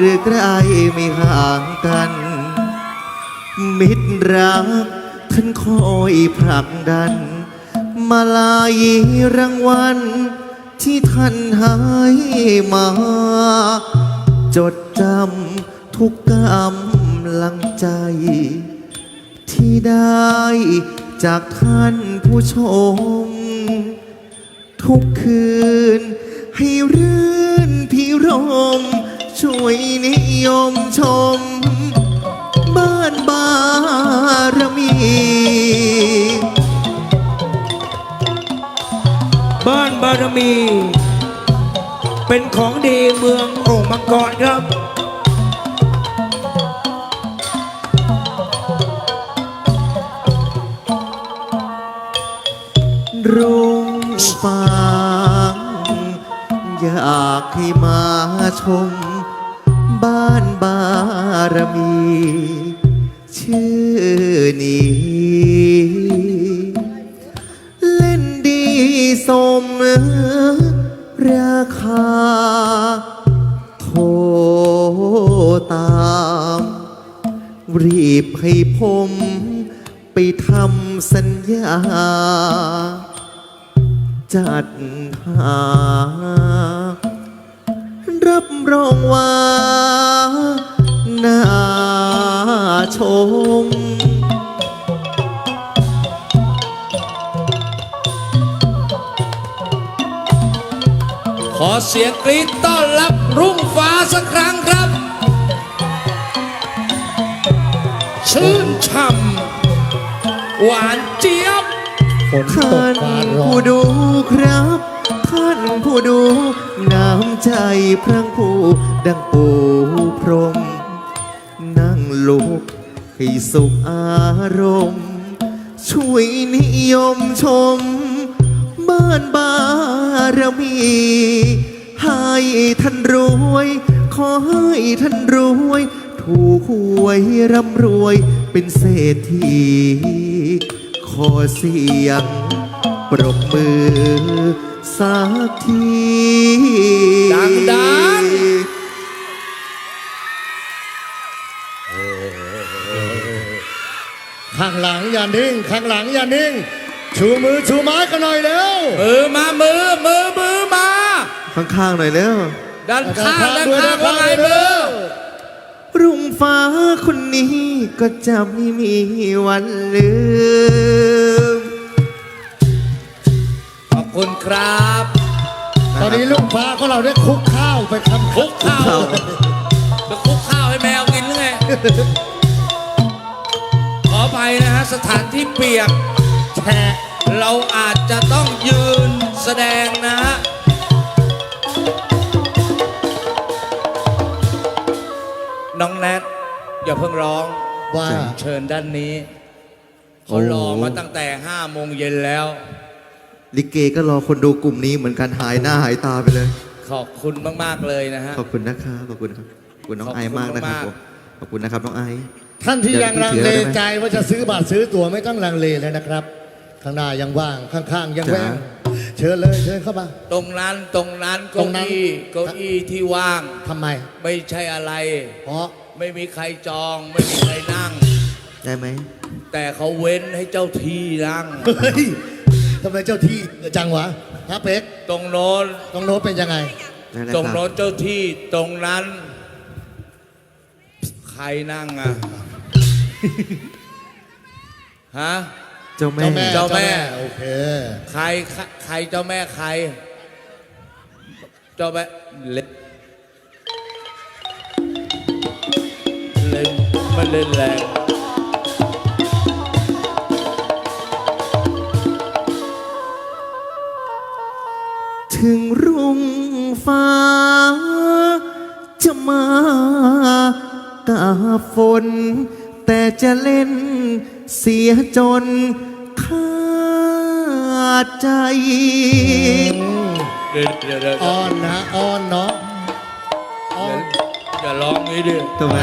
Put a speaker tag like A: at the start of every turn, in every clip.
A: หรือไกลไม่ห่างกัน มิตรรักท่านคอยผลักดัน มาลายรางวัลที่ท่านให้มา จดจำทุกกำลังใจ ที่ได้จากท่านผู้ชม ทุกคืนให้รื่นพิรม ช่วยนิยมชม บ้านบารมี
B: บ้านบารมี เป็นของดีเมืองโอ่งมังกรครับ
A: รุ่งฟางอยากให้มาชมบ้านบารมี ชื่อนี้ เล่นดีสมราคา โทรตาม รีบให้ผมไปทำสัญญา จัดหา รับรองว่า น่าชม
C: ขอเสียงกรี๊ดต้อนรับรุ่งฟ้าสักครั้งครับ ชื่นช่ำหวานเจี๊ยบ
D: ฝนต
A: ท่ากน
D: ฟ้าร้อ
A: ผู้
D: น
A: ดูครับ ท่านผู้ดู น้ำใจพรังผู้ดังปูพรหมนั่ง ลุกให้สุขอารมณ์ ช่วยนิยมชม บ้านบารมี ให้ท่านรวย ขอให้ท่านรวย ถูกหวยร่ำรวยเป็นเศรษฐีขอเสียง ปรบมือสักที
C: ดัง
D: ข้างหลังอย่านิ่ง ข้างหลังอย่านิ่ง ชูมือชูไม้กันหน่อยเร็ว
C: มือมามือมือมือมา
A: ข้างๆหน่อยเร็ว
C: ด้านข้างด้าน
D: ด้วย
C: ข้างว่าไง
D: ด้วย
C: มือ
A: รุ่งฟ้าคนนี้ก็จะไม่มีวันลืม
C: ขอบคุณครับ
D: ตอนนี้ลูกฟ้าของเราได้คลุกข้าวไปคำ
C: คลุกข้าวจะคลุกข้าวให้แมวกินหรือไงขอไป นะฮะ สถานที่เปียกแฉะเราอาจจะต้องยืนแสดงนะฮะน้องแนทอย่าเพิ่งร้อง
D: ว่า
C: เชิญด้านนี้เขารอมาตั้งแต่ห้าโมงเย็นแล้ว
A: ลิเกก็รอคนดูกลุ่มนี้เหมือนกันหายหน้าหายตาไปเลย
C: ขอบคุณมาก ๆ เลยนะฮะ
A: ขอบคุณนะครับขอบคุณครับขอบคุณน้อง
C: ขอบ
A: ไอ
C: คุณ
A: ซ์มากนะครับ
C: มาก
A: ผมขอบคุณนะครับน้องไอซ์
D: ท่านที่ยังลัง
A: เดี๋ยว
D: เล
A: พี่ถือได้ไหม
D: ใจว่าจะซื้อบัตรซื้อตั๋วไม่ต้องลังเลเลยนะครับ ข้างหน้ายังว่างข้างๆยังแว่าง
A: จ้
D: เชิญเลยเชิญเข้ามา
C: ตรงนั้นตรงนั้น
D: ตร
C: เก้าง
D: นั้น
C: อี้เก้าอี้ที่ว่าง
D: ทำไม
C: ไม่ใช่อะไร
D: เพราะ
C: ไม่มีใครจอง ไม่มีใครนั่ง
A: ได้ไหม
C: แต่เขาเว้นให้เจ้าที่นั่ง
D: เฮ้ยทำไมเจ้าที่จังวะฮะเป็ก
C: ตรงโน้น
D: ตรงโน้นเป็นยังไง
A: ได้แล้ว
C: ตรง
A: ครับ
C: โน้นเจ้าที่ตรงนั้น ใครนั่งอะ ฮะ
A: เจ้าแม่
D: เจ้าแม่
C: เจ้าแม่
D: โอเค
C: ใครใครใครเจ้าแม่ใคร เจ้าแม่เล่นเล่นมันเล่นแรง
A: ถึงรุ่งฟ้า จะมากาฝน แต่จะเล่นเสียจนขาดใจ
C: เดี๋ยวเดี๋ยวเดี๋ยว
D: อ้อนนะอ้อนเนาะอ้อน
C: อย่าร้องงี้ดิ
A: ทำไม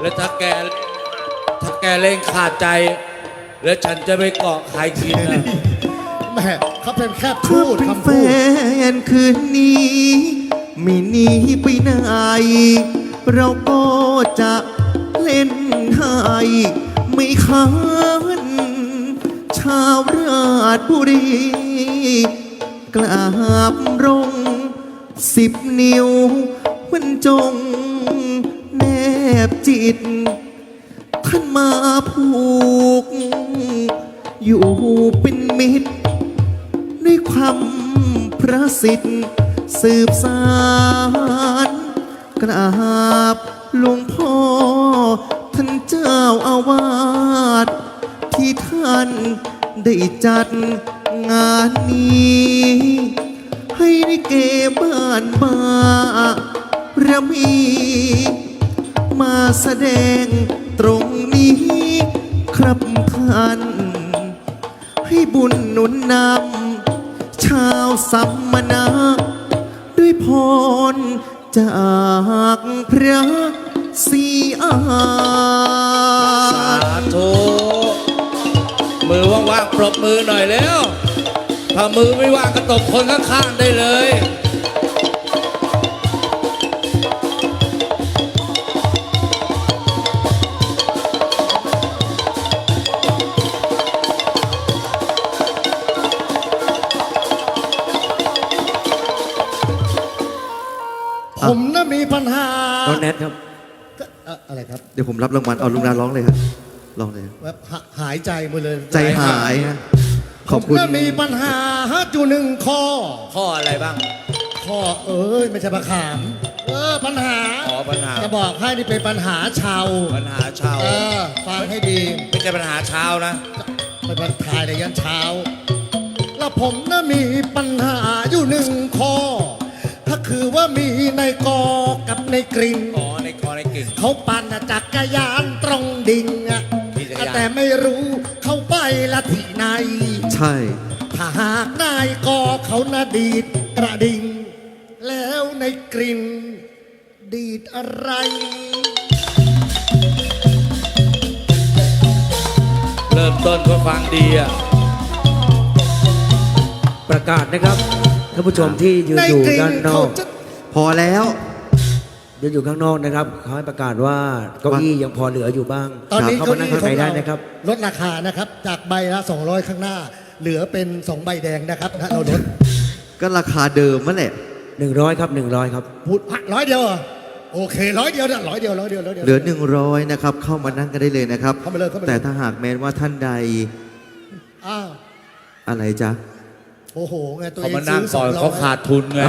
C: แล้วถ้าแกถ้าแกเล่นขาดใจ แล้วฉันจะไปเกาะใครกินนะ
D: แม่เขาเป็นแค่
A: ถ้า
D: พูด
A: เป็น
D: คำ
A: แฟ
D: พูด
A: นคืนนี้ไม่หนีไปไหนเราก็จะเล่นให้ ไม่ค้านชาวราชบุรี กราบรงสิบนิ้วมันจงแนบจิตท่านมาผูก อยู่เป็นมิตร ด้วยความพระสิทธิ์สืบสาร กราบหลวงพ่อ ท่านเจ้าอาวาสที่ท่านได้จัดงานนี้ ให้ลิเกบ้านบาระมี มาแสดงตรงนี้ครับท่าน ให้บุญหนุนนำชาวสัมมนา ด้วยพรจากพระ ศรีอา
C: สาธุมือว่างๆปรบมือหน่อยเร็วถ้ามือไม่ว่างก็ตบคนข้างๆได้เลย
D: ผมน่ะมีปัญหา
B: น้องแนทครับ
D: เอ่ออะไรครับ
A: เดี๋ยวผมรับรางวัลเอาลุงนาร้องเลยครับร้องเลย
D: แบบหาหายใจหมดเลย
A: ใจหายฮะขอบคุณ
D: ผมน่ะมีปัญหาอยู่หนึ่งข้อ
C: ข้ออะไรบ้าง
D: ข้อเอ้ยไม่ใช่ปัญหาม เออปัญหา
C: อ๋อปัญหา
D: จะบอกให้นี่เป็นปัญหาชาว
C: ปัญหาชาว
D: เออฟังให้ดี
C: ไม่ใช่ปัญหาเช้านะ
D: เป็นปัญหาในยันเช้า แล้วผมน่ะมีปัญหาอยู่หนึ่งข้อ ถ้าคือว่ามีในกอกับในกริ่ง
C: อ๋อในคอในกิ่ง
D: เขาปั่นจักรยานตรงดิ่งอะ
C: มีจักรยาน
D: แต่ไม่รู้เขาไปละที่ไหน
A: ใช่
D: ถ้าหากนายกอเขานาดีดกระดิ่ง แล้วในกลิ่นดีดอะไร
C: เริ่มต้นก็ฟังดีอะ
B: ประกาศนะครับท่านผู้ชมที่ยืน
D: ใน
B: อยู่
D: กลิ่น
B: ด้านนอ
D: เขา
B: ก
D: จะ
A: พอแล้ว
B: ยืนอยู่ข้างนอกนะครับเขาให้ประกาศว่าเก้าอี้ยังพอเหลืออยู่บ้าง
D: ตอนนี้
B: เข้า
D: เก้า
B: มานั่ง
D: อี้
B: ข้าง
D: ข
B: ใน
D: อง
B: ได้
D: เรา
B: นะครับ
D: ลดราคานะครับจากใบละ 200 ข้างหน้า เหลือเป็น 2 ใบแดงนะครับนะเราลด
A: ก็ราคาเดิมนั่นแหละ
B: 100ครับ100ครับ
D: พูดร้อยเดียวเหรอโอเคร้อยเดียวนะร้อยเดียวร้อยเดียวร้อยเดียว
A: เหลือหนึ่งร้อยนะครับ เข้ามานั่งกันได้เลยนะครับ
D: เข้ามาเลยเข้ามาเลย
A: แต่ถ้าหากแม้ว่าท่านใด
D: อ้าว
A: อะไรจ๊ะ
D: โอ้โหไงตัว
C: เขา
D: เอง
C: มานั่ง
D: ซื้อ
C: ก่อน
D: 200
C: เขาขาดทุนไง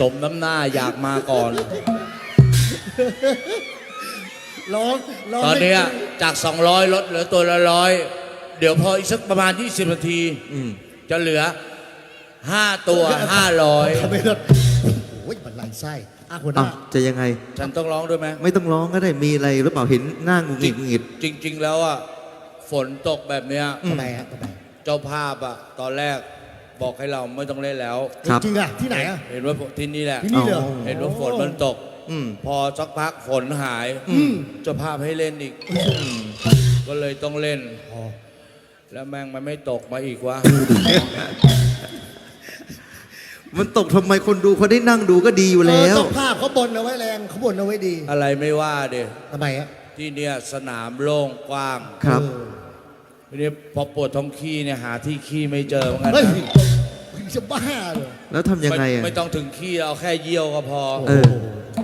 C: สมน้ำหน้าอยากมาก่อน
D: ร้องร้อง
C: ตอน
D: ไม่
C: เนี้ยจาก 200ลดเหลือตัวละร้อยเดี๋ยวพออีกสักประมาณ 20 นาที
A: อืม
C: จะเหลือ 5 ตัว
D: เขาไม่ลดโอ้ยบันไลไส้อะหัวห
A: อ้า
D: น้า
A: วจะยังไง
C: 500 ฉันต้องร้องด้วยไหม
A: ไม่ต้องร้องก็ได้มีอะไรหรือเปล่าเห็นหน้าหงุดหงิดหงุดหงิด
C: จริง ๆ แล้วอะฝนตกแบบเนี้ย
D: ทำไมฮะทำไม
C: เจ้าภาพอะ ตอนแรก บอกให้เราไม่ต้องเล่นแล้ว
A: ครับ
D: จริงๆอะที่ไหนอะ
C: เห็นว่าที่นี่แหละ
D: ที่นี่เลยเหรอ
C: เห็นว่าฝนมันตก
A: อืม
C: พอสักพักฝนหาย
D: อืม
C: เจ้าภาพให้เล่นอีก ก็เลยต้องเล่น
D: อ๋อ
C: แล้วแม่งมันไม่ตกมาอีกวะ
A: มันตกทำไมคนดูเขาได้นั่งดูก็ดีอยู่แล้ว
D: เออเจ้าภาพเขาบนเอาไว้แรงเขาบนเอาไว้ดี
C: อะไรไม่ว่าเด้
D: ทำไมฮะ
C: ที่เนี่ยสนามโล่งกว้าง
A: ครับ
D: เออ
C: ทีนี้พอปวดท้องขี้เนี่ยหาที่ขี้ไม่เจอเหมือนกัน
D: เฮ้ย
C: นะ
D: มึง จะบ้าเลย
A: แล้วทำยังไง
C: ไม่
A: อะ
C: ไม่ต้องถึงขี้เอาแค่เยี่ยวก็พอ
A: เออ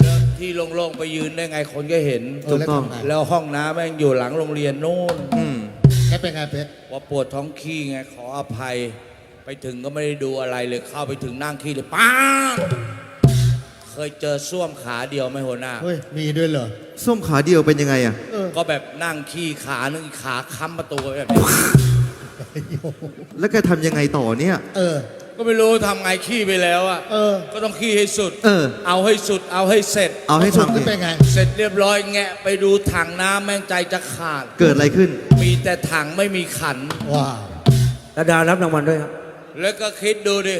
C: แล้วที่โล่งๆไปยืนได้ไงคนก็เห็น
D: เอ
A: ถู
D: อกแล้ว
A: ต้อง
D: ทำไง
C: แล้วห้องน้ำแม่งอยู่หลังโรงเรียนนู่น
A: อืม
D: แค่เป็นไงเพชร
C: พอปวดท้องขี้ไงขออภัย ไปถึงก็ไม่ได้ดูอะไรเลยเข้าไปถึงนั่งขี้เลยป้าดเคยเจอส้วมขาเดียวไหมหัวหน้า
D: เฮ้ยมีด้วยเหรอ
A: ส้มขาเดียวเป็นยังไงอะ
D: เออ
C: ก็แบบนั่งขี้ขาหนึ่งขาค้ำประตูไว้แบบนี้
A: แล้วแกทำยังไงต่อเนี่ย
D: เออ
C: ก็ไม่รู้ทำไงขี้ไปแล้วอะ
D: เออ
C: ก็ต้องขี้ให้สุด
A: เออ
C: เอาให้สุด เอาให้เสร็จ
A: เอาให้
D: สุด
A: ทำ
D: นี่
A: ดิ
D: เป็นไง
C: เสร็จเรียบร้อยแงะไปดูถังน้ำแม่งใจจะขาด
A: เกิดอะไรขึ้น
C: มีแต่ถังไม่มีขัน
D: ว้าว
B: ระดารับรางวัลด้วยครับ
C: แล้วก็คิดดูดิ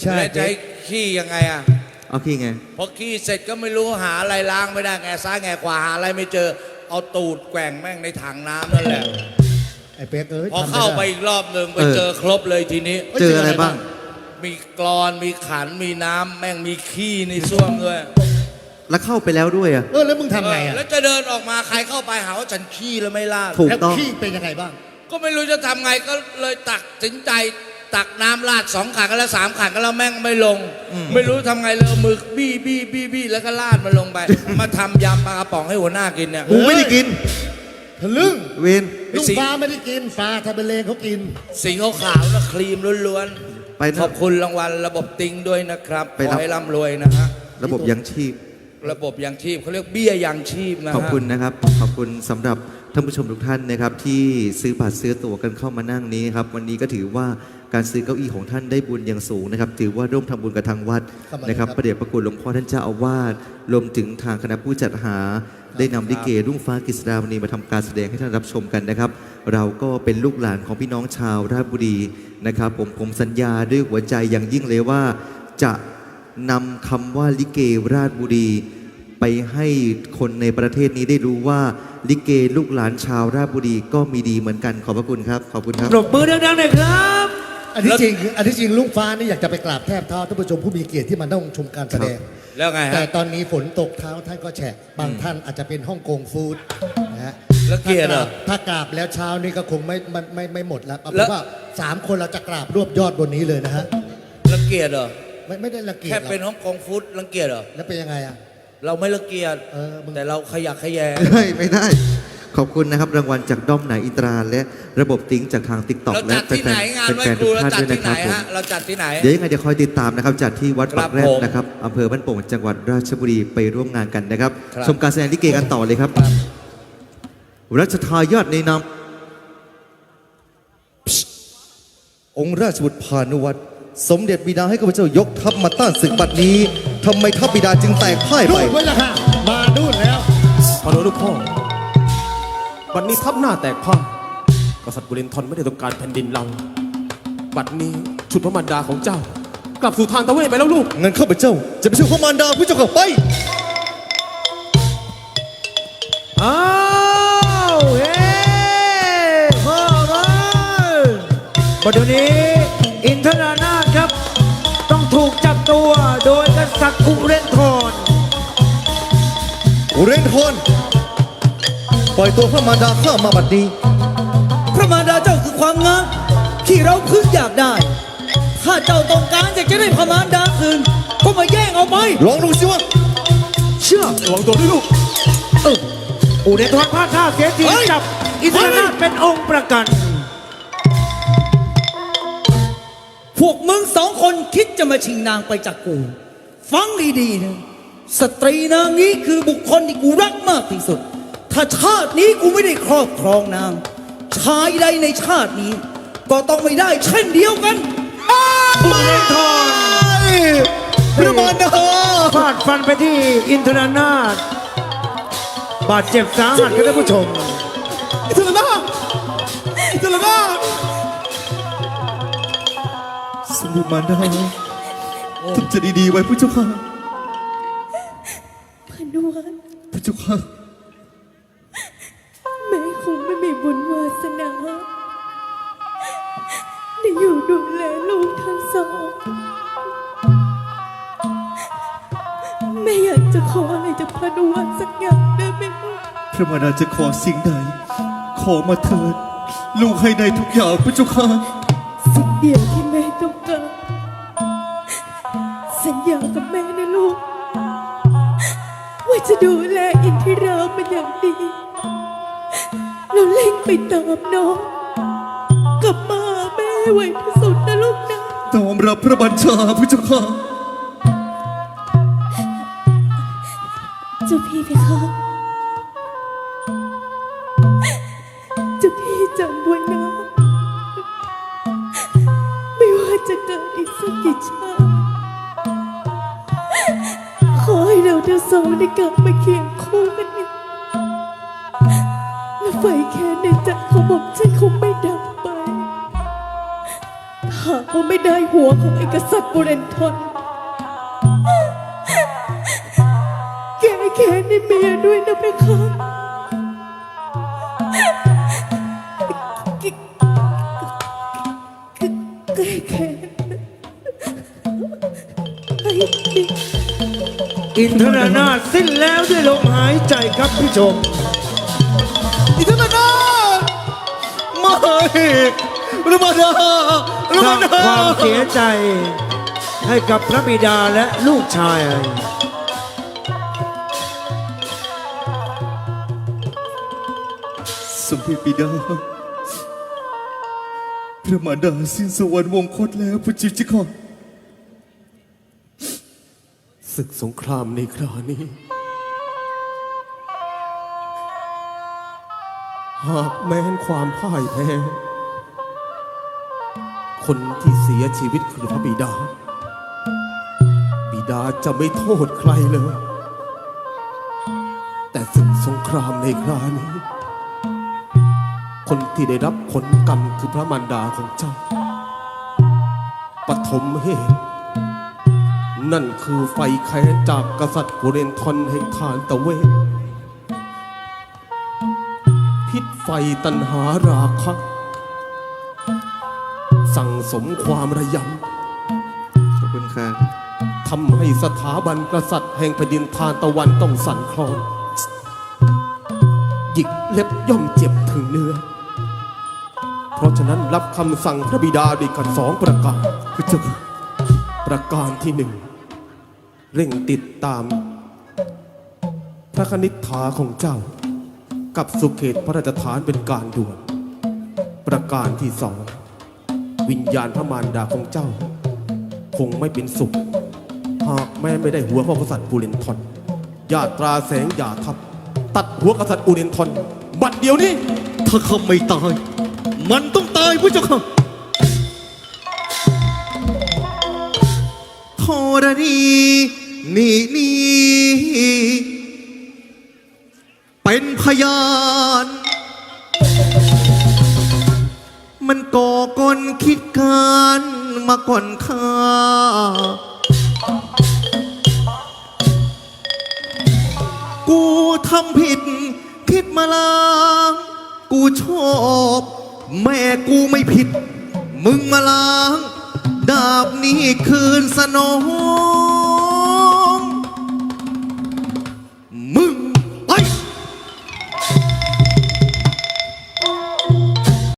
D: ใช่
C: แล้วจะให้ขี้ยังไงอะ
A: เอาขี้ไง
C: พอขี้เสร็จก็ไม่รู้หาอะไรล้างไม่ได้แงซ้ายแงขวาหาอะไรไม่เจอ เอาตูดแกว่งแม่งในถังน้ำนั่นแหละ
D: ไอ้เพป๊กเอ้ย
C: พอ
D: ทำม่ด้
C: เข้าไปอีกรอบหนึ่งไป
A: เออ
C: เจอครบเลยทีนี้
D: เอ้ย
A: เจออะไรบ้าง
C: มีกรอนมีขันมีน้ำแม่งมีขี้ในส้วมด้วย
A: แล้วเข้าไปแล้วด้วยอะ
D: เออแล้วมึงทำไง
C: เออ
D: อะ
C: แล้วจะเดินออกมาใครเข้าไปหาว่าฉันขี้แล้วไม่ลาด
A: ถูก
D: แล้ว
A: ต้อง
D: ขี้เป็นยังไงบ้าง
C: ก็ไม่รู้จะทำไงก็เลยตักสินใจ ตักน้ำราดสองขันกันแล้วสามขันกันแล้วแม่งไม่ลง ไม่รู้ทำไงเลยเอามือบี้บี้บี้บี้แล้วก็ลาดมันลงไป มาทำยำปลากระป๋องให้หัวหน้ากินเนี่ย
A: กูไม่ได้กิน
D: ทะลึ่ง
A: เวน
C: ไอ้
D: ลุง
C: สี
D: ฟ้าไม่ได้กินฟ้าทำเป็นเลงเขากิน
C: สีขาวๆนะครีมล้วน
A: ไป
C: ๆ
A: นะ
C: ขอบคุณรางวัลระบบติงด้วยนะครับ
A: ไป
C: ข
A: รั
C: อบให้ร่ำรวยนะฮะ
A: ระบบยังชีพ
C: ระบบยังชีพเขาเรียกเบี้ยยังชีพนะฮะ
A: ขอบคุณนะครับ ขอบคุณสำหรับท่านผู้ชมทุกท่านนะครับ ที่ซื้อบัตรซื้อตั๋วกันเข้ามานั่งนี้ครับ วันนี้ก็ถือว่าการซื้อเก้าอี้ของท่านได้บุญอย่างสูงนะครับ ถือว่าร่วมทำบุญกับทางวัด
D: ครับ
A: นะครับ
D: ครับ
A: ประเดชพระคุณหลวงพ่อท่านเจ้าอาวาสรวมถึงทางคณะผู้จัดหา ได้นำลิเกรุ่งฟ้ากฤษดามณีมาทำการแสดงให้ท่านรับชมกันนะครับ เราก็เป็นลูกหลานของพี่น้องชาวราชบุรีนะครับ ผมผมสัญญาด้วยหัวใจอย่างยิ่งเลยว่า จะนำคำว่าลิเกราชบุรี ไปให้คนในประเทศนี้ได้รู้ว่าลิเกลูกหลานชาวราชบุรีก็มีดีเหมือนกันขอบพระคุณครับขอบคุณครับ
B: ปรบมือดังๆหน่อยครับ
D: อันที่จริงคืออันที่จริงลุงฟ้านี่อยากจะไปกราบแทบเท้าท่านผู้ชมผู้มีเกียรติที่มานั่งชมการแสดง
C: แล้วไง
D: แต่
C: ฮะ
D: ตอนนี้ฝนตกเท้าท่านก็แฉะบางท่านอาจจะเป็นฮ่องกงฟู้ดนะฮะ
C: แล้วเกียรติเหรอ
D: ถ้ากราบแล้วเช้านี้ก็คงไม่ไม่ไม่ไม่หมดแล้วเอา
C: แล้
D: เป็น
C: ว
D: ว่าสามคนเราจะกราบรวบยอดบนนี้เลยนะฮะ
C: รังเกียจเหรอ
D: ไม่ไม่ได้รังเกียจ
C: แค่
D: หรอก
C: เป็นฮ่องกงฟุตรังเกียจเหรอ
D: แล้วเป็นยังไงอะ
C: เราไม่รังเกียจ
D: เออมึง
C: แต่เราขยักขยแยง
A: ไม่ไม่ได้ ขอบคุณนะครับรางวัลจากด้อมไหนอินตราและระบบติ้งจากทางติ๊กต็อก
C: เรา
A: และ
C: จัดที่
A: แฟ
C: ไหน
A: น
C: งาน
A: ๆ
C: ไหว้
A: แฟนๆ
C: ครู
A: ทุก
C: เรา
A: ท่าน
C: จัด
A: ด้วย
C: ที่
A: นะค
C: ไหน
A: รับผม
C: ฮะเราจัดที่ไหน
A: เดี๋ยวยังไงเดี๋ยวคอยติดตามนะครับจัดที่วัด
C: ครั
A: ปั
C: บ
A: กแรก
C: ผม
A: นะครับอำเภอบ้านโป่งจังหวัดราชบุรีไปร่วมงานกันนะครับ
C: ครับ
A: ชมการแสดงลิเกกันต่อเลยครับ รัชทายาทในนาม
E: องค์ราชบุตรพานุวัตรสมเด็จบิดาให้ข้าพเจ้ายกทัพมาต้านศึกบัดนี้ทำไมทัพบิดาจึงแตกพ่าย
D: ดู
E: ไป
D: ดไว้ละฮะมาดูดแล้ว
F: พอโดนลูกพ่อ วันนี้ทับหน้าแตกพ่ายกษัตริย์บุรินทร์ไม่ได้ต้องการแผ่นดินเรา บัดนี้ชุดพระมารดาของเจ้า กลับสู่ทางตะเวนไปแล้วลูก
E: งั้นข้าพเจ้า จะไปช่วยพระมารดาพระเจ้าข้าไป
B: อ้าวเฮ้พ่อเลยปัจจุบันนี้อินทรานาถครับ ต้องถูกจับตัวโดยกษัตริย์อุเรนทร
E: อุเรนทน ปล่อยตัวพระมารดาข้ามาบัดนี้
G: พระมารดาเจ้าคือความงามที่เราพึงอยากได้ ถ้าเจ้าต้องการอยากจะได้พระมารดาคืนก็มาแย่งเอาไป
E: ลองดูสิว่า
B: เชื่อ
F: ระวังตัวด้วยลูก
B: เอออุเรนทรพลาดท่าเสียที
G: เฮ้ย
B: จับอินทรานาถเป็นองค์ประกัน
G: พวกมึงสองคนคิดจะมาชิงนางไปจากกู ฟังดีๆนะ สตรีนางนี้คือบุคคลที่กูรักมากที่สุด ถ้าชาตินี้กูไม่ได้ครอบครองนาง ชายใดในชาตินี้ ก็ต้องไม่ได้เช่นเดียวกัน
B: อุเรนทร
E: พระมารดา
B: ฟาดฟันไปที่อินทรานาถบาดเจ็บสาหัสครับท่านผู้ชม
E: อิสระนาอิสระนาสมุทรมารดาทำใจดีๆไว้พระเจ้าค่ะ
H: พานุวัฒน์
E: พระเจ้าค่ะ
H: กทั้งสองแม่อยากจะขออะไรจากพานุวัฒน์สักอย่างได้ไหมคะ
E: พระมารดาจะขอสิ่งใด ขอมาเถิด ลูกให้ได้ทุกอย่างพระเจ้าค่ะ
H: สิ่งเดียวที่แม่ต้องการสัญญากับแม่นะลูก ว่าจะดูแลอินทิราเป็นอย่างดีแล้วเล่งไปตามน้อง กลับมาหาแม่ให้ไวที่
E: รับพระบัญชาพระเจ้าค่ะ
H: เจ้าพี่เพคะเจ้าพี่จำไว้นะ ไม่ว่าจะเกิดอีกสักกี่ชาติขอให้เราทั้งสองได้กลับมาเคียงคู่กันอีกและไฟแค้นในใจของผมฉันคงไม่ดับ หากว่าไม่ได้หัวของเอกษัตริย์บุเรนทน แกแค้นในเมียด้วยนะเพคะแกแค้น
B: อินทรนาถสิ้นแล้วด้วยลมหายใจครับพี่ชม
A: อินทรนาถมาอีกรือมาเด้อา
B: สร้างความเสียใจ ให้กับพระบิดาและลูกชาย
E: สมเด็จบิดาพระมารดาสิ้นสวรรค์วงคตแล้วพระจิตรจิกร
F: ศึกสงครามในคราวนี้ หากแม้นความพ่ายแพ้ คนที่เสียชีวิตคือพระบิดา บิดาจะไม่โทษใครเลย แต่ศึกสงครามในครานี้ คนที่ได้รับผลกรรมคือพระมารดาของเจ้า ปฐมเหตุนั่นคือไฟแค้นจากกษัตริย์กุเรนทอนแห่งทานตะเวทพิษไฟตันหาราคะ สั่งสมความระย
A: ขอบคุณครับำ
F: ทำให้สถาบันกษัตริย์แห่งแผ่นดินทานตะวันต้องสั่นคลอนหยิกเล็บย่อมเจ็บถึงเนื้อ เพราะฉะนั้นรับคำสั่งพระบิดาด้วยกันสองประการ
E: พระเจ้าค่ะ
F: ประการที่หนึ่งเร่งติดตาม พระคณิษฐาของเจ้า กับสุเขตพระราชฐานเป็นการด่วน ประการที่สอง วิญญาณพระมารดาของเจ้า คงไม่เป็นสุข หากแม่ไม่ได้หัวของกษัตริย์ปูเรนทอนญาตราแสงอย่าทับ ตัดหัวกษัตริย์อูเรนทอนบัดเดียวนี้
E: ถ้าเขาไม่ตาย มันต้องตายพระเจ้าค่ะ
A: ธรณีนี่นี่เป็นพยาน มันก่อกลคิดการมาก่อนข้ากูทำผิด คิดมาล้างกูชอบ แม่กูไม่ผิด มึงมาล้าง ดาบนี้คืนสนอง